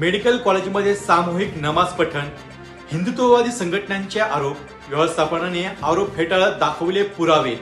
Medical कॉलेजमध्ये सामूहिक नमाज पठण हिंदुत्ववादी संघटनांचे आरोप व्यवस्थापनाने आरोप फेटाळत दाखवले पुरावे.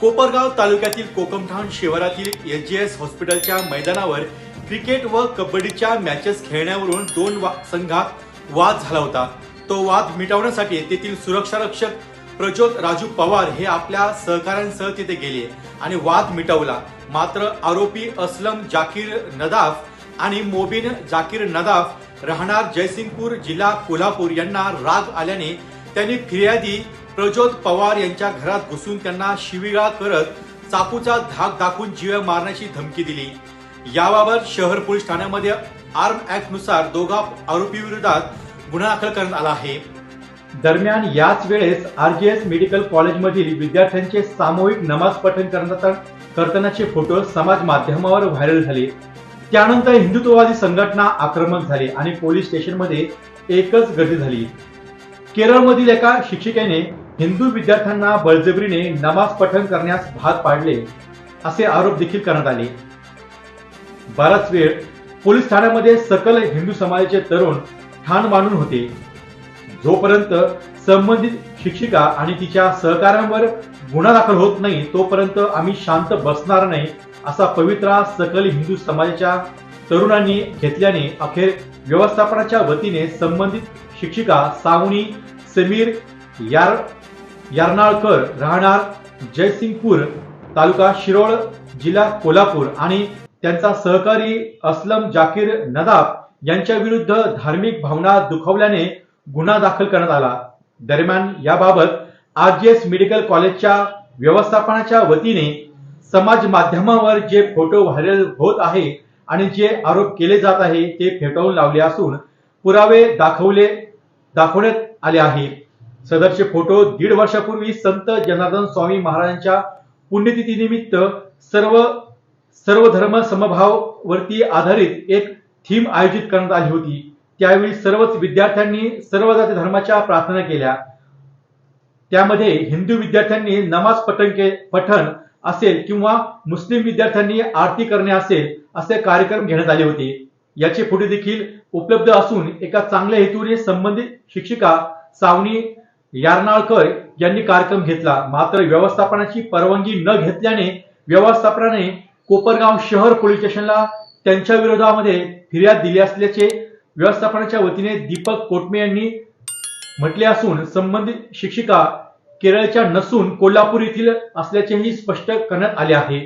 कोपरगाव तालुक्यातील कोकमठाण शिवारातील एस जी एस हॉस्पिटलच्या मैदानावर क्रिकेट व कबड्डीच्या मॅचेस खेळण्यावरून दोन वा- संघात वाद झाला होता. तो वाद मिटवण्यासाठी तेथील सुरक्षा रक्षक प्रज्योत राजू पवार हे आपल्या सहकाऱ्यांसह तिथे गेले आणि वाद मिटवला. मात्र आरोपी असलम जाकीर नदाफ आणि मोबिन जाकीर नदाफ राहणार जयसिंगपूर जिल्हा कोल्हापूर यांना राग आल्याने त्यांनी फिर्यादी प्रज्योत पवार यांच्या घरात घुसून त्यांना शिविगाळ करत चाकूचा धाक दाखवून जीव मारण्याची धमकी दिली. याबाबत शहर पोलीस ठाण्यामध्ये आर्म ऍक्टनुसार दोघा आरोपी विरोधात गुन्हा दाखल करण्यात आला आहे. दरम्यान याच वेळेस आरजीएस मेडिकल कॉलेजमधील विद्यार्थ्यांचे सामूहिक नमाज पठण करण्याचा करतानाचे फोटो समाज माध्यमावर व्हायरल झाले. त्यानंतर हिंदुत्ववादी संघटना आक्रमक झाली आणि पोलीस स्टेशनमध्ये एकच गर्दी झाली. केरळमधील एका शिक्षिकेने हिंदू विद्यार्थ्यांना बळजबरीने नमाज पठण करण्यास भाग पाडले असे आरोप देखील करण्यात आले. बराच वेळ पोलीस ठाण्यामध्ये सकल हिंदू समाजाचे तरुण ठाण मानून होते. जोपर्यंत संबंधित शिक्षिका आणि तिच्या सहकाऱ्यांवर गुन्हा दाखल होत नाही तोपर्यंत आम्ही शांत बसणार नाही असा पवित्रा सकल हिंदू समाजाच्या तरुणांनी घेतल्याने अखेर व्यवस्थापनाच्या वतीने संबंधित शिक्षिका सावनी समीर यार यारनाळकर राहणार जयसिंगपूर तालुका शिरोळ जिल्हा कोल्हापूर आणि त्यांचा सहकारी असलम जाकीर नदाब यांच्या विरुद्ध धार्मिक भावना दुखावल्याने गुन्हा दाखल करण्यात आला. दरम्यान याबाबत आरजीएस मेडिकल कॉलेजच्या व्यवस्थापनाच्या वतीने समाज माध्यमावर जे फोटो व्हायरल होत आहे आणि जे आरोप केले जात आहे ते फेटाळून लावले असून पुरावे दाखवले दाखवण्यात आले आहे. सदरचे फोटो दीड वर्षापूर्वी संत जनार्दन स्वामी महाराजांच्या पुण्यतिथीनिमित्त सर्व सर्व धर्म समभाव वरती आधारित एक थीम आयोजित करण्यात आली होती. त्यावेळी सर्वच विद्यार्थ्यांनी सर्व जाती धर्माच्या प्रार्थना केल्या. त्यामध्ये हिंदू विद्यार्थ्यांनी नमाज पठण के पठण असेल किंवा मुस्लिम विद्यार्थ्यांनी आरती करणे असेल असे कार्यक्रम घेण्यात आले होते. याचे फोटो देखील उपलब्ध असून एका चांगल्या हेतूने संबंधित शिक्षिका सावनी यारनाळकर यांनी कार्यक्रम घेतला. मात्र व्यवस्थापनाची परवानगी न घेतल्याने व्यवस्थापनाने कोपरगाव शहर पोलीस स्टेशनला त्यांच्या विरोधामध्ये फिर्याद दिली असल्याचे व्यवस्थापनाच्या वतीने दीपक कोटमे यांनी म्हटले असून संबंधित शिक्षिका केरळच्या नसून कोल्हापूर येथील असल्याचेही स्पष्ट करण्यात आले आहे.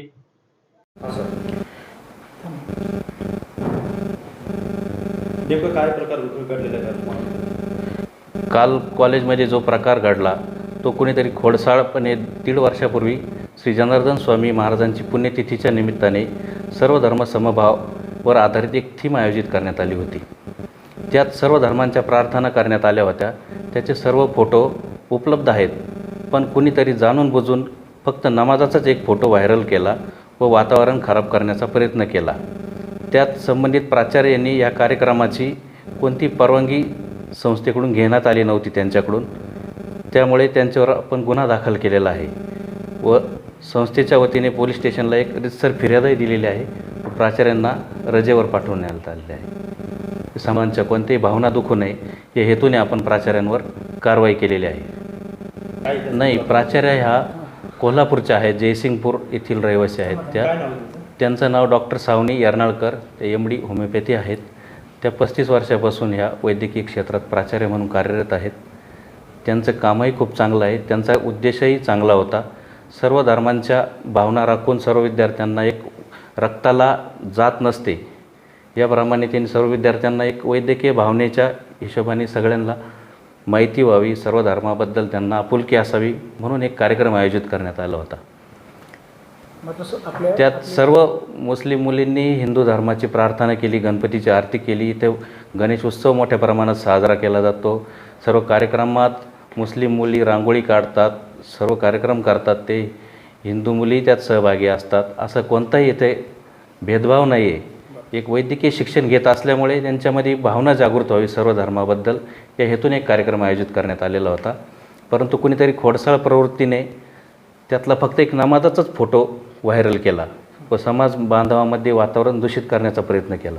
नेमकं काय प्रकार घडलेला आहे तुम्हाला काल कॉलेजमध्ये जो प्रकार घडला तो कुणीतरी खोडसाळपणे दीड वर्षापूर्वी श्री जनार्दन स्वामी महाराजांची पुण्यतिथीच्या निमित्ताने सर्व धर्म समभाववर आधारित एक थीम आयोजित करण्यात आली होती. त्यात सर्व धर्मांच्या प्रार्थना करण्यात आल्या होत्या. त्याचे सर्व फोटो उपलब्ध आहेत. पण कुणीतरी जाणून बुजून फक्त नमाजाचाच एक फोटो व्हायरल केला व वातावरण खराब करण्याचा प्रयत्न केला. त्यात संबंधित प्राचार्य यांनी या कार्यक्रमाची कोणती परवानगी संस्थेकडून घेण्यात आली नव्हती त्यांच्याकडून त्यामुळे त्यांच्यावर आपण गुन्हा दाखल केलेला आहे व संस्थेच्या वतीने पोलीस स्टेशनला एक रितसर फिर्यादही दिलेली आहे. प्राचार्यांना रजेवर पाठवण्यात आलेले आहे. समानच्या कोणत्याही भावना दुखू नये या हेतूने आपण प्राचार्यांवर कारवाई केलेली आहे. नाही प्राचार्य ह्या कोल्हापूरच्या आहेत जयसिंगपूर येथील रहिवासी आहेत त्या? त्यांचं नाव डॉक्टर सावनी यर्नाळकर ते एम डी होमिओपॅथी आहेत. त्या पस्तीस वर्षापासून ह्या वैद्यकीय क्षेत्रात प्राचार्य म्हणून कार्यरत आहेत. त्यांचं कामही खूप चांगलं आहे. त्यांचा उद्देशही चांगला होता. सर्व धर्मांच्या भावना राखून सर्व विद्यार्थ्यांना एक रक्ताला जात नसते. याप्रमाणे त्यांनी सर्व विद्यार्थ्यांना एक वैद्यकीय भावनेच्या हिशोबाने सगळ्यांना माहिती व्हावी सर्व धर्माबद्दल त्यांना आपुलकी असावी म्हणून एक कार्यक्रम आयोजित करण्यात आला होता. त्यात सर्व मुस्लिम मुलींनी हिंदू धर्माची प्रार्थना केली गणपतीची आरती केली. इथे गणेश उत्सव मोठ्या प्रमाणात साजरा केला जातो. सर्व कार्यक्रमात मुस्लिम मुली रांगोळी काढतात सर्व कार्यक्रम करतात ते. हिंदू मुली त्यात सहभागी असतात. असं कोणताही इथे भेदभाव नाही आहे एक वैद्यकीय शिक्षण घेत असल्यामुळे त्यांच्यामध्ये भावना जागृत व्हावी सर्व धर्माबद्दल. या हेतून एक कार्यक्रम आयोजित करण्यात आलेला होता. परंतु कुणीतरी खोडसाळ प्रवृत्तीने त्यातला फक्त एक नमाजाचाच फोटो व्हायरल केला व समाज बांधवामध्ये वातावरण दूषित करण्याचा प्रयत्न केला.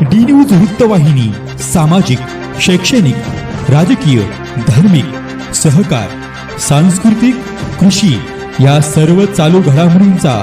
डी न्यूज वृत्तवाहिनी सामाजिक शैक्षणिक राजकीय धार्मिक सहकार सांस्कृतिक कृषी या सर्व चालू घडामोडींचा